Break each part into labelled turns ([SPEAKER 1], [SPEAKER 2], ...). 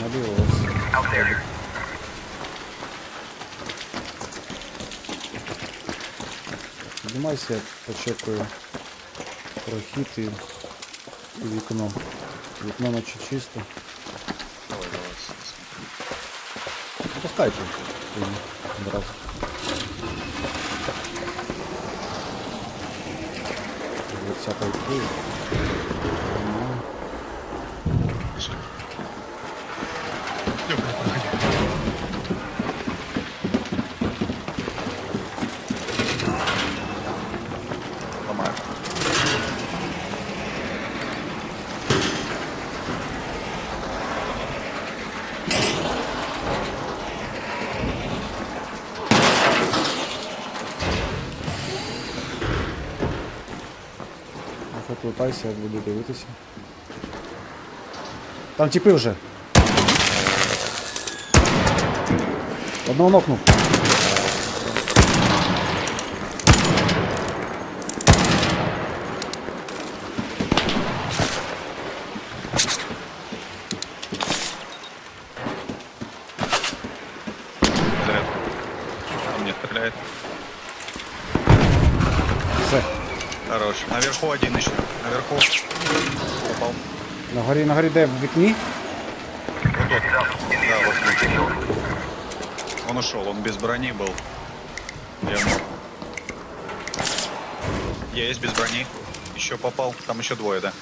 [SPEAKER 1] Наліво ось. Піднімайся, я почекаю прохід і, і вікно. Вікно наче чисто.
[SPEAKER 2] Давай, давай.
[SPEAKER 1] Пускайте.
[SPEAKER 2] 진짜 벌티
[SPEAKER 1] Хоч лутайся, я буду дивитися. Там тіпи вже. Одного нокнув.
[SPEAKER 2] Зарядка. Он мне стреляет.
[SPEAKER 1] Все.
[SPEAKER 2] Хорош. Наверху один еще. Наверху. Попал.
[SPEAKER 1] На горі, на горі де в вікні?
[SPEAKER 2] Вот тот. Да, вот смотри. Он ушел, он без брони был. Я мог. Есть без брони. Еще попал. Там еще двое, да.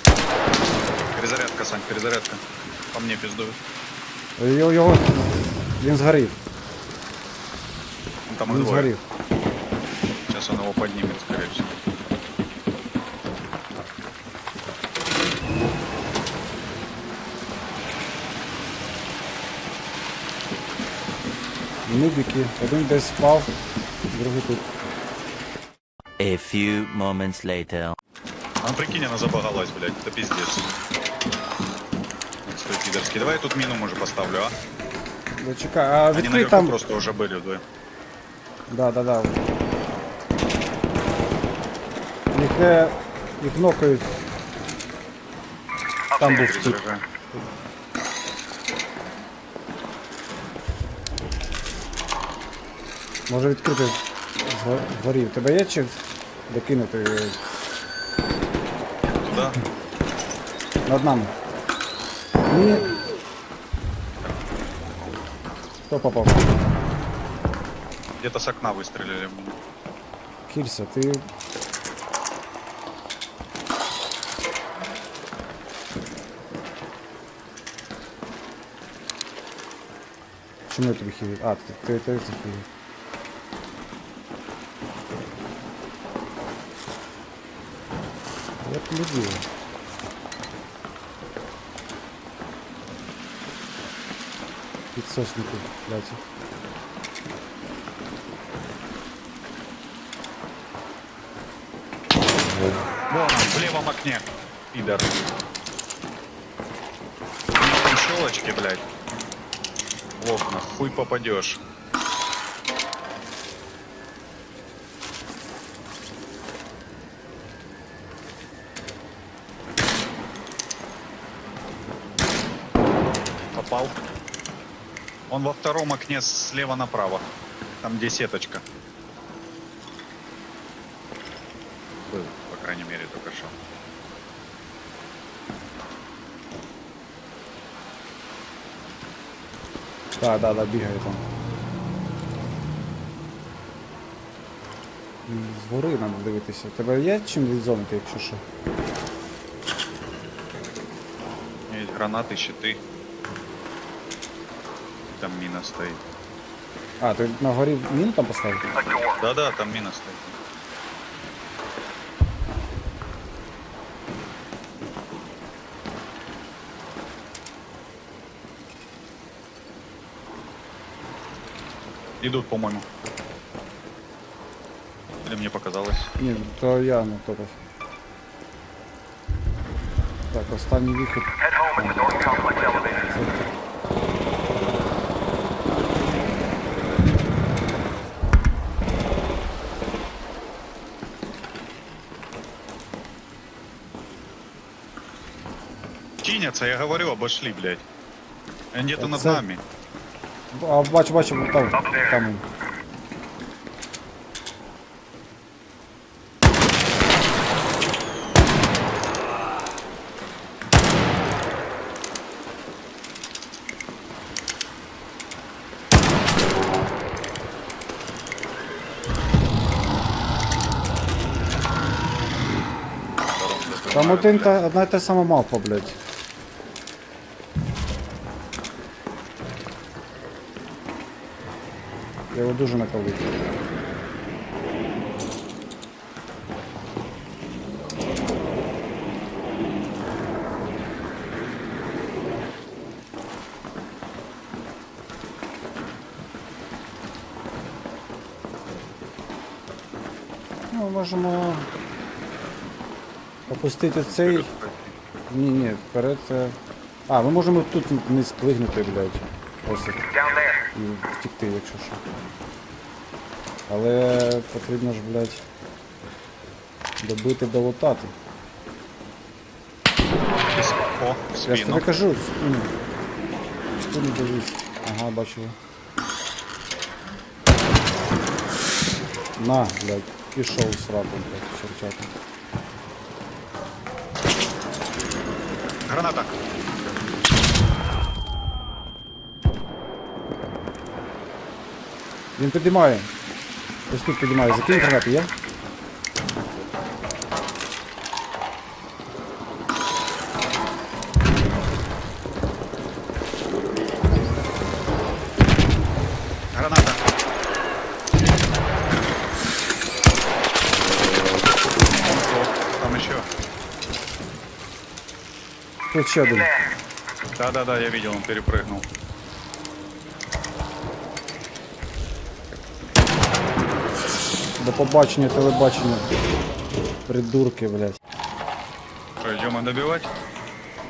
[SPEAKER 2] Перезарядка, Сань, перезарядка. По мне пиздуют.
[SPEAKER 1] Його, його. Він згорів.
[SPEAKER 2] Ну, Там их
[SPEAKER 1] Він
[SPEAKER 2] двое.
[SPEAKER 1] згорів.
[SPEAKER 2] Сейчас он его поднимет, скорее всего.
[SPEAKER 1] Нубіки. Один десь спав, другий тут.
[SPEAKER 3] A few moments later.
[SPEAKER 2] А прикинь, она забагалась, блядь, это пиздец. Стой, пидорский. Давай я тут мину, может, поставлю, а?
[SPEAKER 1] Ну, чекай, а
[SPEAKER 2] Они
[SPEAKER 1] відкрий
[SPEAKER 2] наверху
[SPEAKER 1] там.
[SPEAKER 2] просто уже были вдвоем.
[SPEAKER 1] Да, да, да. Їх, е, їх нокають. Там був тип. Може відкрити зго- згорів. Тебе є чи докинути е,
[SPEAKER 2] Туда.
[SPEAKER 1] над нами? Ні. Хто попав?
[SPEAKER 2] Где-то с окна выстрелили. в меня.
[SPEAKER 1] Кільця, ти. Чому я тобі хілю? А, ти, ти, ти захилив. Я Б любив. Підсосники, блядь.
[SPEAKER 2] Вон он, в левом окне. Пидор. Щелочки, блядь. В окна. Хуй попадешь. Попал. Он во втором окне слева направо. Там где сеточка. Был, по крайней мере, только что.
[SPEAKER 1] Так, да, да, бігає там. М, Згори треба дивитися. Тебе є чим відзонити, якщо що?
[SPEAKER 2] У меня есть гранаты, щиты. Там мина стоит.
[SPEAKER 1] А, ти на горі міну там поставив?
[SPEAKER 2] Да-да, там мина стоит. Идут, по-моему. Или мне показалось?
[SPEAKER 1] Ні, то я не топав. Так, останній вихід.
[SPEAKER 2] Чинятся, я говорю, обошли, блядь. Они где-то над
[SPEAKER 1] Це-
[SPEAKER 2] нами.
[SPEAKER 1] А бачу, бачу, там, там. він. Там один та одна й та сама мавпа, блядь. Його дуже накалив. Ну, можемо опустити цей. Ні, ні, вперед. е. А, ми можемо тут не сплигнути, блядь. Просто і втікти, якщо що. Але потрібно ж, блядь, добити долутати.
[SPEAKER 2] О,
[SPEAKER 1] Я ж тобі кажу, спину. Спину дивись. Ага, бачу. На, блядь, пішов сраку, блядь, черчати.
[SPEAKER 2] Граната.
[SPEAKER 1] Він підіймає. Ось тут підіймає. Закинь гранати, є?
[SPEAKER 2] Граната. Там еще.
[SPEAKER 1] Тут ще один.
[SPEAKER 2] Да-да-да, я видел, он перепрыгнул.
[SPEAKER 1] До побачення, телебачення. Придурки, блядь.
[SPEAKER 2] Их добивать?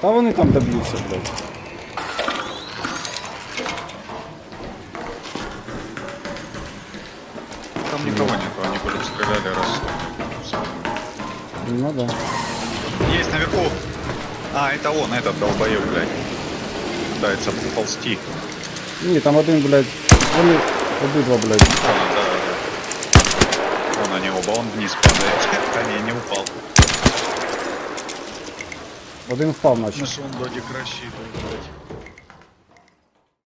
[SPEAKER 1] Та вони там доб'ються, блядь.
[SPEAKER 2] Там никого нету, они были стреляли раз.
[SPEAKER 1] Ну да.
[SPEAKER 2] Есть наверху. А, это он, этот долбоеб, блядь. Пытается ползти.
[SPEAKER 1] Ні, там один, блядь. Вони обидва, блядь.
[SPEAKER 2] Вон они оба, он вниз падает. А не, не упал.
[SPEAKER 1] Один впав, наче.
[SPEAKER 2] Наш он додик рассчитывает.